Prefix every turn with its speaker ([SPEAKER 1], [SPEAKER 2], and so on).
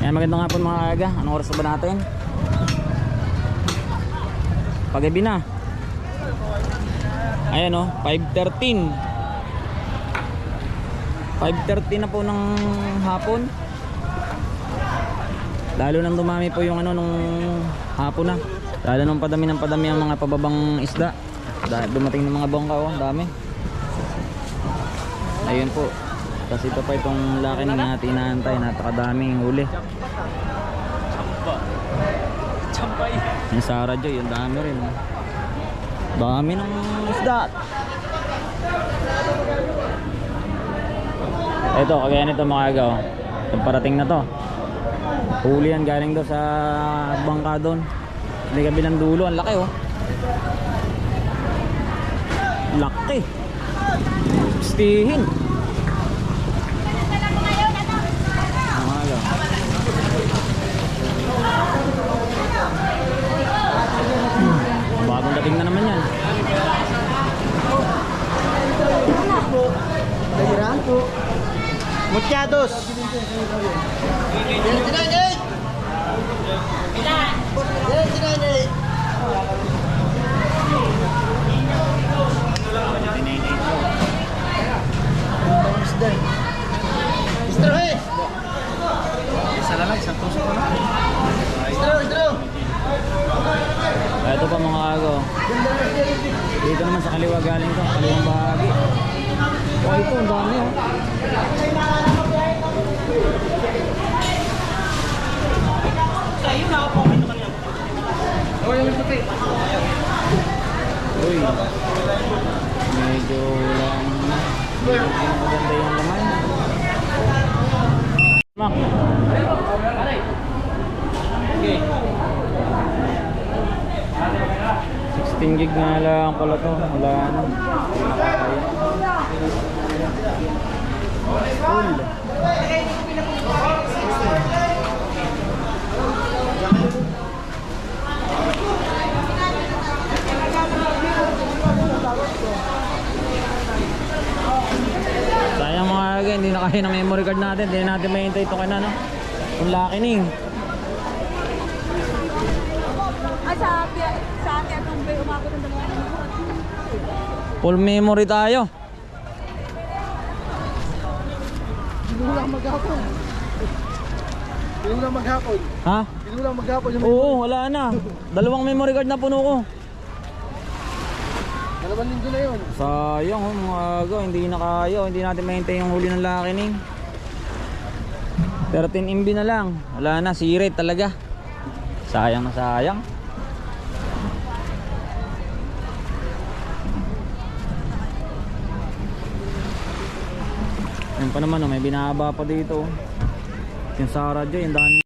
[SPEAKER 1] Ayan, magandang hapon mga aga. Anong oras na ba natin? Pagabi na. Ayan o, 5.13. 5.13 na po ng hapon. Lalo nang dumami po yung ano nung hapon na. Lalo nung padami ng padami ang mga pababang isda. Dahil dumating ng mga bongka oh, dami. Ayun po. Kasi ito pa itong laki ng natin inaantay. Napakadaming huli.
[SPEAKER 2] Champay.
[SPEAKER 1] Yung Sarah Joy, yung dami rin. Dami ng isda. Ito, kagaya nito mga aga. Oh. Yung parating na to. Huli yan galing daw sa bangka doon. Hindi kabilang dulo. Ang laki oh. Laki. Stihin. Mga aga. Bagong dating na naman yan.
[SPEAKER 2] Mutyados. Mr. Hey! Isa lang, isang tusok ko na. Mr. Mr.
[SPEAKER 1] Ito pa mga ago. Dito naman sa kaliwa galing to, kaliwang bahagi. Oh, ito, ang dami oh. Uy. Medyo lang. Medyo maganda yung laman. Mak. Okay. 16 gig nga lang pala to. Wala na. Full. Sayang mga aga, hindi na kaya ng memory card natin. Hindi natin mahintay ito kaya no? Yung laki.
[SPEAKER 3] Ah, sa atin, sa atin atong bay umabot ng dalawang minuto.
[SPEAKER 1] Full memory tayo.
[SPEAKER 2] Binulang maghapon. Binulang maghapon.
[SPEAKER 1] Ha?
[SPEAKER 2] Binulang maghapon yung
[SPEAKER 1] Oo, wala na. Dalawang memory card na puno ko.
[SPEAKER 2] dalawang linggo na yun.
[SPEAKER 1] Sayang oh, mga aga, hindi na kaya. Hindi natin mahintay yung huli ng laki ning. 13 MB na lang. Wala na, sirit talaga. Sayang na sayang. Yan pa naman, oh, may binaba pa dito. oh. Yung Sarah Joy, ang dami.